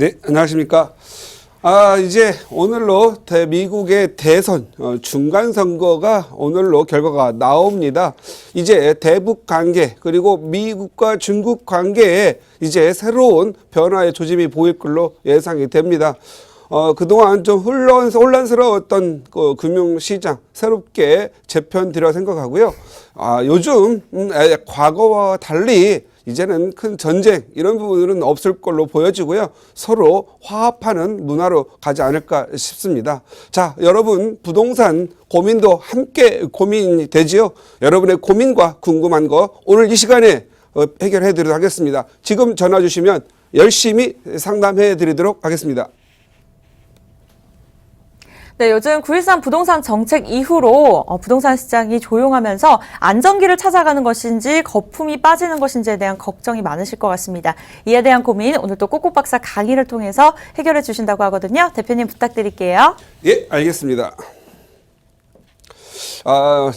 네, 안녕하십니까. 아, 이제 오늘로 대, 미국의 대선 어, 중간 선거가 오늘로 결과가 나옵니다. 이제 대북 관계 그리고 미국과 중국 관계에 이제 새로운 변화의 조짐이 보일 걸로 예상이 됩니다. 어, 그동안 좀 혼란, 혼란스러웠던 그 금융시장 새롭게 재편되려 생각하고요. 아, 요즘, 음, 에, 과거와 달리 이제는 큰 전쟁 이런 부분은 없을 걸로 보여지고요. 서로 화합하는 문화로 가지 않을까 싶습니다. 자, 여러분 부동산 고민도 함께 고민이 되지요. 여러분의 고민과 궁금한 거 오늘 이 시간에 어, 해결해 드리도록 하겠습니다. 지금 전화 주시면 열심히 상담해 드리도록 하겠습니다. 네, 요즘 9.13 부동산 정책 이후로 어, 부동산 시장이 조용하면서 안정기를 찾아가는 것인지 거품이 빠지는 것인지에 대한 걱정이 많으실 것 같습니다. 이에 대한 고민 오늘 또 꼬꼬 박사 강의를 통해서 해결해 주신다고 하거든요. 대표님 부탁드릴게요. 예, 알겠습니다. 아,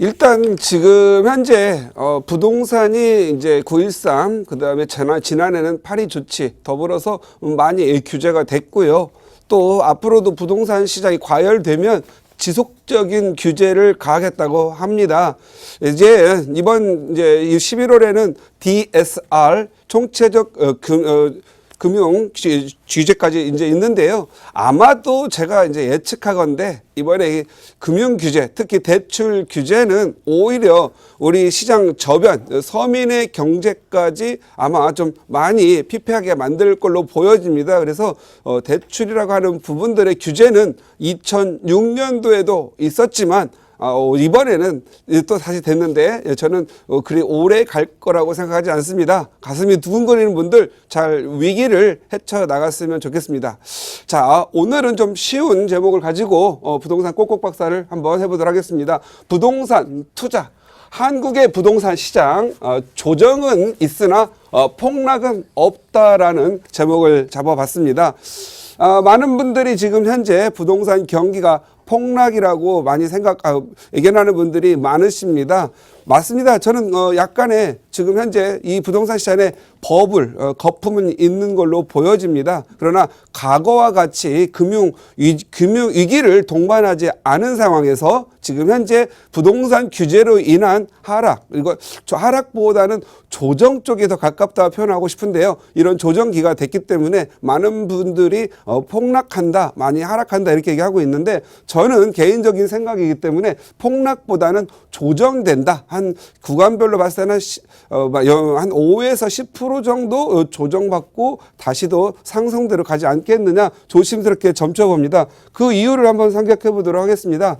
일단 지금 현재 어, 부동산이 이제 913 그다음에 지난 지난해는 파리 조치 더불어서 많이 규제가 됐고요. 또 앞으로도 부동산 시장이 과열되면 지속적인 규제를 가하겠다고 합니다. 이제 이번 이제 11월에는 DSR 총체적 어, 금, 어, 금융 규- 규제까지 이제 있는데요. 아마도 제가 이제 예측하건데 이번에 이 금융 규제, 특히 대출 규제는 오히려 우리 시장 저변, 서민의 경제까지 아마 좀 많이 피폐하게 만들 걸로 보여집니다. 그래서 어, 대출이라고 하는 부분들의 규제는 2006년도에도 있었지만 아, 어, 이번에는 또 다시 됐는데 예, 저는 어, 그리 오래 갈 거라고 생각하지 않습니다. 가슴이 두근거리는 분들 잘 위기를 헤쳐 나갔으면 좋겠습니다. 자, 오늘은 좀 쉬운 제목을 가지고 어, 부동산 꼭꼭 박사를 한번 해보도록 하겠습니다. 부동산 투자. 한국의 부동산 시장 어, 조정은 있으나 어, 폭락은 없다라는 제목을 잡아봤습니다. 아, 많은 분들이 지금 현재 부동산 경기가 폭락이라고 많이 생각, 아, 의견하는 분들이 많으십니다. 맞습니다. 저는 어, 약간의 지금 현재 이 부동산 시장에 버블, 어, 거품은 있는 걸로 보여집니다. 그러나 과거와 같이 금융, 위, 금융 위기를 동반하지 않은 상황에서 지금 현재 부동산 규제로 인한 하락, 이거 저 하락보다는 조정 쪽에 더 가깝다 표현하고 싶은데요. 이런 조정기가 됐기 때문에 많은 분들이 어, 폭락한다, 많이 하락한다 이렇게 얘기하고 있는데 저는 개인적인 생각이기 때문에 폭락보다는 조정된다. 한 구간별로 봤을 때는 시- 어, 막 여- 한 5에서 10% 정도 어, 조정받고 다시도 상승대로 가지 않겠느냐 조심스럽게 점쳐봅니다. 그 이유를 한번 생각해 보도록 하겠습니다.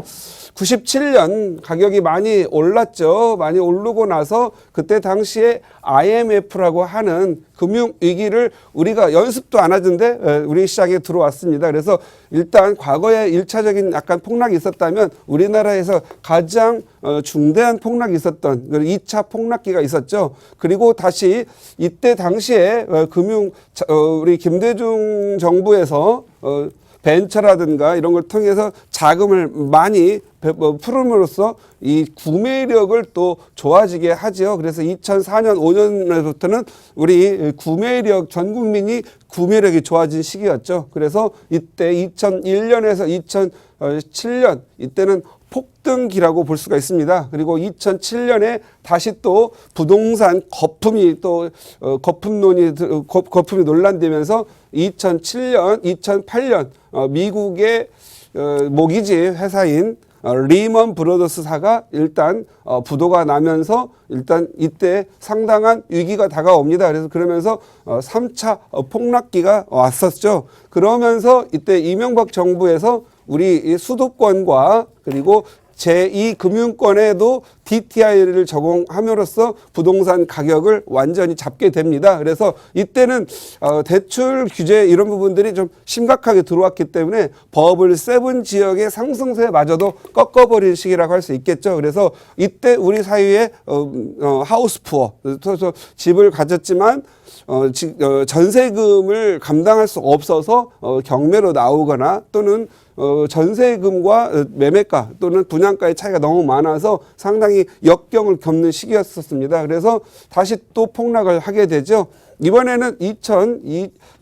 97년 가격이 많이 올랐죠. 많이 오르고 나서 그때 당시에 IMF라고 하는 금융 위기를 우리가 연습도 안 하던데 에, 우리 시장에 들어왔습니다. 그래서 일단 과거에 일차적인 약간 폭락이 있었다면 우리나라에서 가장 어, 중대한 폭락이 있었던 그 2차 폭락기가 있었죠. 그리고 다시 이때 당시에 어, 금융 자- 어, 우리 김대중 정부에서 어, 벤처라든가 이런 걸 통해서 자금을 많이 배- 뭐 풀음으로써 이 구매력을 또 좋아지게 하죠. 그래서 2004년, 5년부터는 우리 구매력, 전 국민이 구매력이 좋아진 시기였죠. 그래서 이때 2001년에서 2007년, 이때는 폭등기라고 볼 수가 있습니다. 그리고 2007년에 다시 또 부동산 거품이 또 어, 거품론이 들- 어, 거- 거품이 논란되면서 2007년, 2008년 어, 미국의 어, 모기지 회사인 어, 리먼 브로더스사가 일단 어, 부도가 나면서 일단 이때 상당한 위기가 다가옵니다. 그래서 그러면서 어, 3차 어, 폭락기가 왔었죠. 그러면서 이때 이명박 정부에서 우리 이 수도권과 그리고 제2금융권에도 DTI를 적용함으로써 부동산 가격을 완전히 잡게 됩니다. 그래서 이때는 어, 대출 규제 이런 부분들이 좀 심각하게 들어왔기 때문에 버블 세븐 지역의 상승세마저도 꺾어버린 시기라고 할 수 있겠죠. 그래서 이때 우리 사회에 어, 어, 하우스 푸어, 그래서 집을 가졌지만 어, 지, 어, 전세금을 감당할 수 없어서 어, 경매로 나오거나 또는 어, 전세금과 어, 매매가 또는 분양가의 차이가 너무 많아서 상당히 역경을 겪는 시기였었습니다. 그래서 다시 또 폭락을 하게 되죠. 이번에는 2000,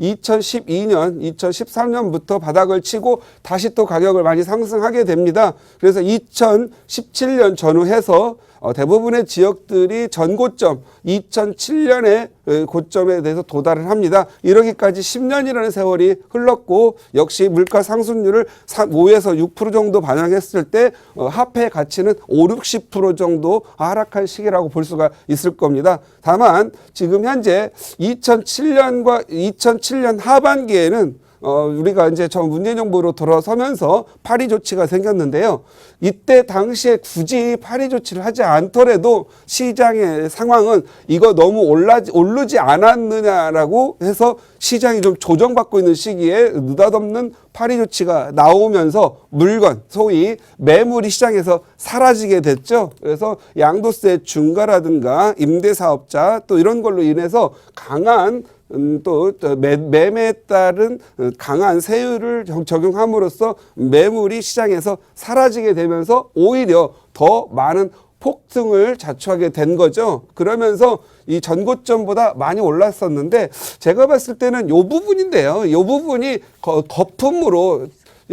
2012년, 2013년부터 바닥을 치고 다시 또 가격을 많이 상승하게 됩니다. 그래서 2017년 전후해서 어, 대부분의 지역들이 전고점 2007년의 고점에 대해서 도달을 합니다. 이러기까지 10년이라는 세월이 흘렀고 역시 물가 상승률을 5에서 6% 정도 반영했을 때 어, 화폐 가치는 5, 60% 정도 하락한 시기라고 볼 수가 있을 겁니다. 다만 지금 현재 2007년과 2007년 하반기에는 어, 우리가 이제 저 문재인 정부로 돌아서면서 파리 조치가 생겼는데요. 이때 당시에 굳이 파리 조치를 하지 않더라도 시장의 상황은 이거 너무 올라, 오르지 않았느냐라고 해서 시장이 좀 조정받고 있는 시기에 느닷없는 파리 조치가 나오면서 물건, 소위 매물이 시장에서 사라지게 됐죠. 그래서 양도세 중과라든가 임대사업자 또 이런 걸로 인해서 강한 음, 또 매, 매매에 따른 어, 강한 세율을 적- 적용함으로써 매물이 시장에서 사라지게 되면서 오히려 더 많은 폭등을 자초하게 된 거죠. 그러면서 이 전고점보다 많이 올랐었는데 제가 봤을 때는 요 부분인데요. 요 부분이 거, 거품으로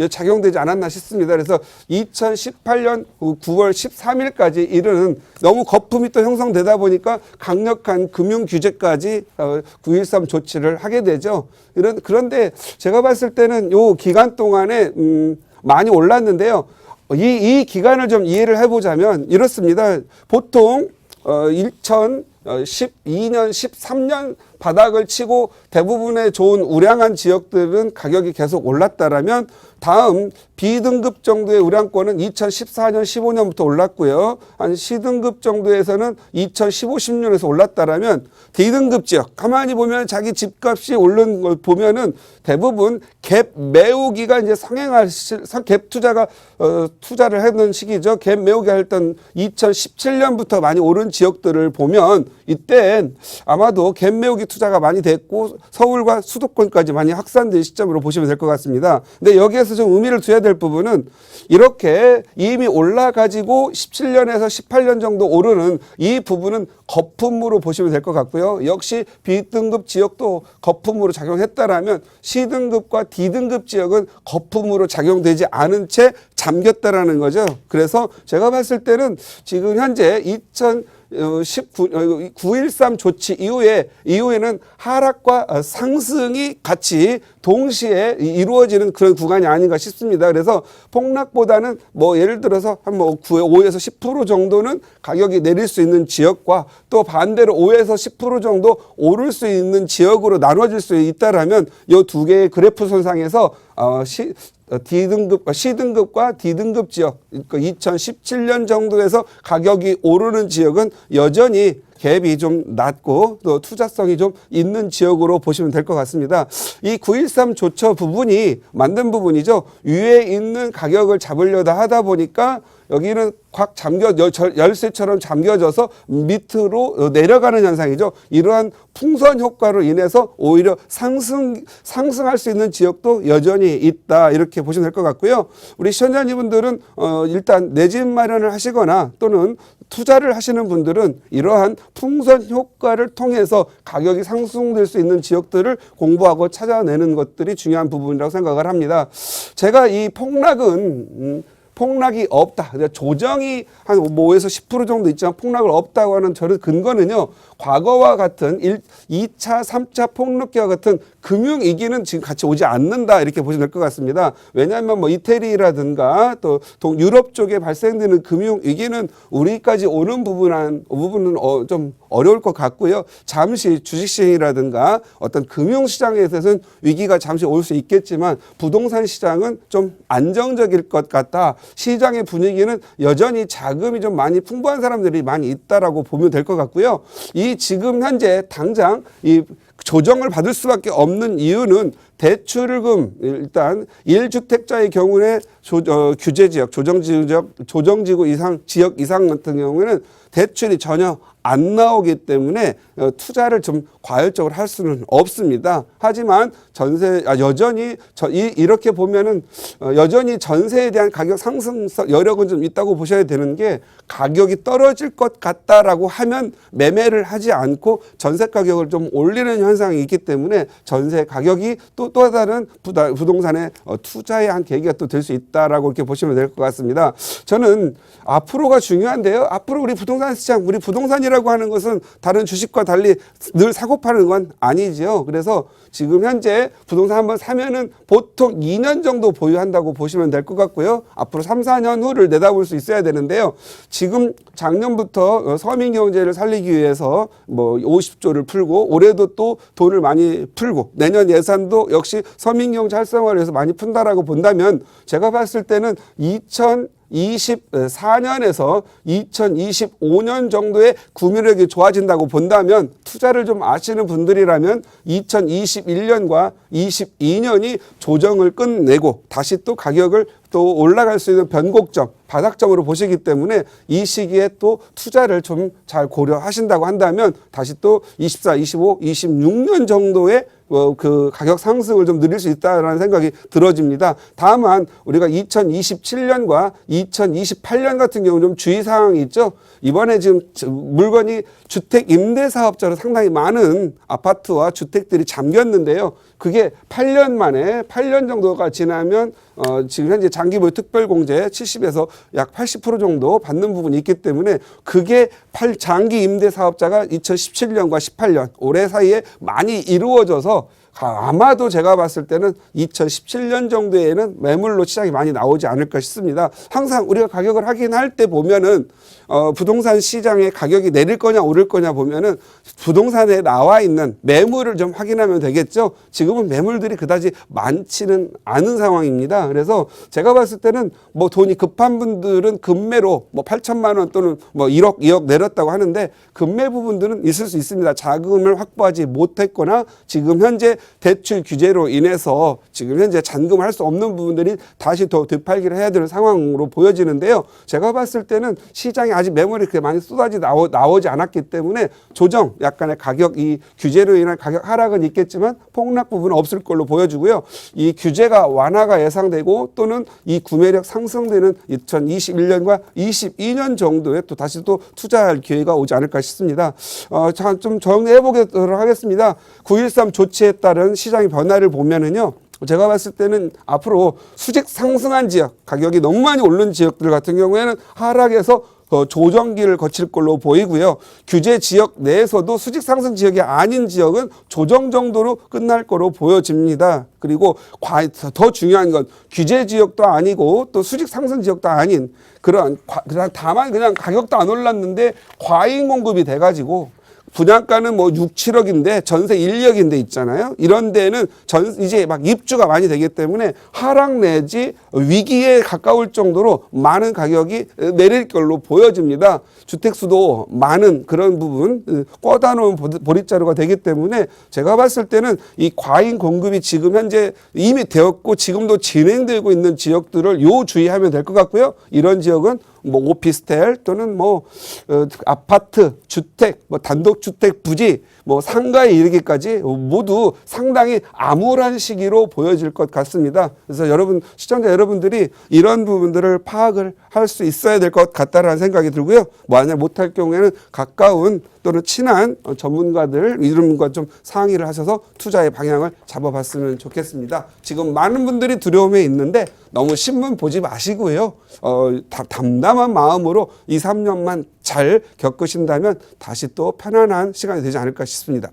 작용되지 않았나 싶습니다. 그래서 2018년 9월 13일까지 이르는 너무 거품이 또 형성되다 보니까 강력한 금융 규제까지 9.13 조치를 하게 되죠. 이런 그런데 제가 봤을 때는 요 기간 동안에 음, 많이 올랐는데요. 이, 이 기간을 좀 이해를 해보자면 이렇습니다. 보통 어, 2012년, 13년 바닥을 치고 대부분의 좋은 우량한 지역들은 가격이 계속 올랐다라면 다음 B등급 정도의 우량권은 2014년, 15년부터 올랐고요. 한 C등급 정도에서는 2015, 16년에서 올랐다라면 D등급 지역 가만히 보면 자기 집값이 오른 걸 보면은 대부분 갭 매우기가 이제 성행할 시, 갭 투자가 어, 투자를 하는 시기죠. 갭 매우기 했던 2017년부터 많이 오른 지역들을 보면 이땐 아마도 갭 매우기 투자가 많이 됐고 서울과 수도권까지 많이 확산된 시점으로 보시면 될 것 같습니다. 근데 여기에서 좀 의미를 두어야 될 부분은 이렇게 이미 올라가지고 17년에서 18년 정도 오르는 이 부분은 거품으로 보시면 될 것 같고요. 역시 B등급 지역도 거품으로 작용했다라면 C등급과 D등급 지역은 거품으로 작용되지 않은 채 잠겼다라는 거죠. 그래서 제가 봤을 때는 지금 현재 2000 어, 19, 9.13 조치 이후에, 이후에는 하락과 어, 상승이 같이 동시에 이- 이루어지는 그런 구간이 아닌가 싶습니다. 그래서 폭락보다는 뭐 예를 들어서 한 뭐 5에서 10% 정도는 가격이 내릴 수 있는 지역과 또 반대로 5에서 10% 정도 오를 수 있는 지역으로 나눠질 수 있다라면 이 두 개의 그래프 손상에서 어, 시, 어, D등급과 C등급과 D등급 지역, 그러니까 2017년 정도에서 가격이 오르는 지역은 여전히 갭이 좀 낮고 또 투자성이 좀 있는 지역으로 보시면 될 것 같습니다. 이 913 조처 부분이 만든 부분이죠. 위에 있는 가격을 잡으려다 하다 보니까 여기는 꽉 잠겨 열쇠처럼 잠겨져서 밑으로 어, 내려가는 현상이죠. 이러한 풍선 효과로 인해서 오히려 상승 상승할 수 있는 지역도 여전히 있다 이렇게 보시면 될 것 같고요. 우리 시청자님분들은 어, 일단 내 집 마련을 하시거나 또는 투자를 하시는 분들은 이러한 풍선 효과를 통해서 가격이 상승될 수 있는 지역들을 공부하고 찾아내는 것들이 중요한 부분이라고 생각을 합니다. 제가 이 폭락은 음, 폭락이 없다. 그러니까 조정이 한 5에서 10% 정도 있지만 폭락을 없다고 하는 저는 근거는요. 과거와 같은 1, 2차, 3차 폭락기와 같은 금융 위기는 지금 같이 오지 않는다. 이렇게 보시면 될 것 같습니다. 왜냐하면 뭐 이태리라든가 또 동- 유럽 쪽에 발생되는 금융 위기는 우리까지 오는 부분은 부분은 어, 좀 어려울 것 같고요. 잠시 주식시장이라든가 어떤 금융시장에 있어서는 위기가 잠시 올 수 있겠지만 부동산 시장은 좀 안정적일 것 같다. 시장의 분위기는 여전히 자금이 좀 많이 풍부한 사람들이 많이 있다라고 보면 될 것 같고요. 이 지금 현재 당장 이 조정을 받을 수밖에 없는 이유는 대출금 일단 1주택자의 경우에 조, 어, 규제 지역, 조정 지역, 조정 지구 이상 지역 이상 같은 경우에는 대출이 전혀 안 나오기 때문에 어, 투자를 좀 과열적으로 할 수는 없습니다. 하지만 전세 아, 여전히 저, 이, 이렇게 보면은 어, 여전히 전세에 대한 가격 상승성 여력은 좀 있다고 보셔야 되는 게 가격이 떨어질 것 같다라고 하면 매매를 하지 않고 전세 가격을 좀 올리는 현상이 있기 때문에 전세 가격이 또 또 다른 부동산의 어, 투자의 한 계기가 또 될 수 있다라고 이렇게 보시면 될 것 같습니다. 저는 앞으로가 중요한데요. 앞으로 우리 부동산 시장, 우리 부동산이라고 하는 것은 다른 주식과 달리 늘 사고 파는 건 아니지요. 그래서 지금 현재 부동산 한번 사면은 보통 2년 정도 보유한다고 보시면 될 것 같고요. 앞으로 3, 4년 후를 내다볼 수 있어야 되는데요. 지금 작년부터 어, 서민 경제를 살리기 위해서 뭐 50조를 풀고 올해도 또 돈을 많이 풀고 내년 예산도 역시 서민 경제 활성화를 위해서 많이 푼다라고 본다면 제가 봤을 때는 2000 24년에서 2025년 정도의 구매력이 좋아진다고 본다면 투자를 좀 아시는 분들이라면 2021년과 22년이 조정을 끝내고 다시 또 가격을 또 올라갈 수 있는 변곡점, 바닥점으로 보시기 때문에 이 시기에 또 투자를 좀 잘 고려하신다고 한다면 다시 또 24, 25, 26년 정도의 어, 그 가격 상승을 좀 누릴 수 있다라는 생각이 들어집니다. 다만 우리가 2027년과 2028년 같은 경우 좀 주의 사항이 있죠. 이번에 지금 저- 물건이 주택 임대 사업자로 상당히 많은 아파트와 주택들이 잠겼는데요. 그게 8년 만에 8년 정도가 지나면 어, 지금 현재 장기보유 특별공제 70에서 약 80% 정도 받는 부분이 있기 때문에 그게 팔 장기 임대 사업자가 2017년과 18년 올해 사이에 많이 이루어져서 아, 아마도 제가 봤을 때는 2017년 정도에는 매물로 시장이 많이 나오지 않을까 싶습니다. 항상 우리가 가격을 확인할 때 보면은 어, 부동산 시장의 가격이 내릴 거냐 오를 거냐 보면은 부동산에 나와 있는 매물을 좀 확인하면 되겠죠. 지금은 매물들이 그다지 많지는 않은 상황입니다. 그래서 제가 봤을 때는 뭐 돈이 급한 분들은 급매로 뭐 8천만 원 또는 뭐 1억, 2억 내렸다고 하는데 급매 부분들은 있을 수 있습니다. 자금을 확보하지 못했거나 지금 현재 대출 규제로 인해서 지금 현재 잔금을 할 수 없는 부분들이 다시 더 되팔기를 해야 되는 상황으로 보여지는데요. 제가 봤을 때는 시장에 아직 매물이 그렇게 많이 쏟아지 나오, 나오지 않았기 때문에 조정 약간의 가격 이 규제로 인한 가격 하락은 있겠지만 폭락 부분은 없을 걸로 보여지고요. 이 규제가 완화가 예상되고 또는 이 구매력 상승되는 2021년과 22년 정도에 또 다시 또 투자할 기회가 오지 않을까 싶습니다. 어, 자, 좀 정리해 보도록 하겠습니다. 9.13 조치에 따른 시장의 변화를 보면은요. 제가 봤을 때는 앞으로 수직 상승한 지역, 가격이 너무 많이 오른 지역들 같은 경우에는 하락해서 어, 조정기를 거칠 걸로 보이고요. 규제 지역 내에서도 수직 상승 지역이 아닌 지역은 조정 정도로 끝날 거로 보여집니다. 그리고 과, 더 중요한 건 규제 지역도 아니고 또 수직 상승 지역도 아닌 그런 과- 그냥 다만 그냥 가격도 안 올랐는데 과잉 공급이 돼가지고 분양가는 뭐 6, 7억인데 전세 1억인데 있잖아요. 이런 데는 전 이제 막 입주가 많이 되기 때문에 하락 내지 위기에 가까울 정도로 많은 가격이 내릴 걸로 보여집니다. 주택 수도 많은 그런 부분 꿔다 놓은 보릿자루가 되기 때문에 제가 봤을 때는 이 과잉 공급이 지금 현재 이미 되었고 지금도 진행되고 있는 지역들을 요 주의하면 될 것 같고요. 이런 지역은 뭐 오피스텔 또는 뭐 어, 아파트, 주택, 뭐 단독 주택 부지, 뭐 상가에 이르기까지 모두 상당히 암울한 시기로 보여질 것 같습니다. 그래서 여러분 시청자 여러분들이 이런 부분들을 파악을 할 수 있어야 될 것 같다라는 생각이 들고요. 만약 못할 경우에는 가까운 또는 친한 어, 전문가들 이름과 좀 상의를 하셔서 투자의 방향을 잡아봤으면 좋겠습니다. 지금 많은 분들이 두려움에 있는데 너무 신문 보지 마시고요. 어, 다, 담담한 마음으로 2, 3년만 잘 겪으신다면 다시 또 편안한 시간이 되지 않을까 싶습니다.